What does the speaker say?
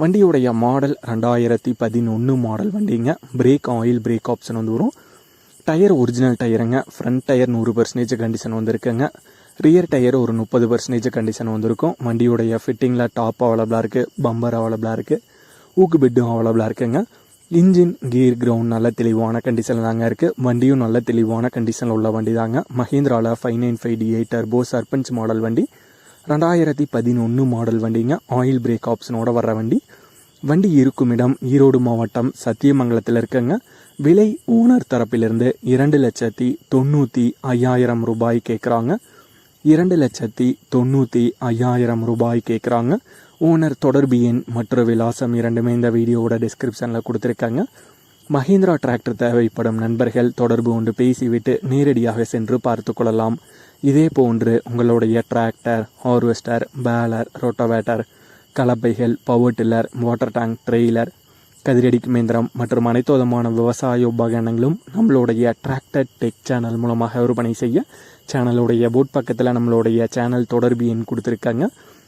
வண்டியுடைய மாடல் ரெண்டாயிரத்தி பதினொன்று மாடல் வண்டிங்க. பிரேக் ஆயில் பிரேக் ஆப்ஷன் வந்து வரும். டயர் ஒரிஜினல் டயருங்க ஃப்ரண்ட் டயர் நூறு பர்சன்டேஜ் கண்டிஷன் வந்திருக்குங்க. ரியர் டயர் ஒரு முப்பது பர்சன்டேஜ் கண்டிஷன் வந்திருக்கும். வண்டியுடைய ஃபிட்டிங்கில் டாப் அவைலபிளாக இருக்குது பம்பர் அவைலபிளாக இருக்குது ஊக்கு பெட்டும் அவைலபிளாக இருக்குங்க. இன்ஜின் கீர் கிரவுண்ட் நல்ல தெளிவான கண்டிஷனில் தாங்க இருக்குது வண்டியும் நல்ல தெளிவான கண்டிஷனில் உள்ள வண்டி தாங்க மஹேந்திராவில் five nine five D eight turbo Sarpanch model வண்டி. ரெண்டாயிரத்தி பதினொன்று மாடல் வண்டிங்க. ஆயில் பிரேக் ஆப்ஷனோட வர்ற வண்டி. வண்டி இருக்கும் இடம் ஈரோடு மாவட்டம் சத்தியமங்கலத்தில் இருக்குங்க. விலை ஓனர் தரப்பிலிருந்து இரண்டு லட்சத்தி தொண்ணூற்றி ஐயாயிரம் ரூபாய் கேட்குறாங்க இரண்டு லட்சத்தி தொண்ணூற்றி ஐயாயிரம் ரூபாய் கேட்குறாங்க ஓனர் தொடர்பு எண் மற்றும் விலாசம் இரண்டுமே இந்த வீடியோவோட டிஸ்கிரிப்ஷனில் கொடுத்துருக்காங்க. மஹிந்திரா டிராக்டர் தேவைப்படும் நண்பர்கள் தொடர்பு கொண்டு பேசிவிட்டு நேரடியாக சென்று பார்த்து கொள்ளலாம். இதே போன்று உங்களுடைய tractor harvester baler rotavator கலப்பைகள் power tiller water tank trailer கதிரடிக்கு மேந்திரம் மற்றும் அனைத்து விதமான விவசாய உபகரணங்களும் நம்மளுடைய டிராக்டர் டெக் சேனல் மூலமாக விற்பனை செய்ய சேனலுடைய போட் பக்கத்தில் நம்மளுடைய சேனல் தொடர்பு எண் கொடுத்துருக்காங்க.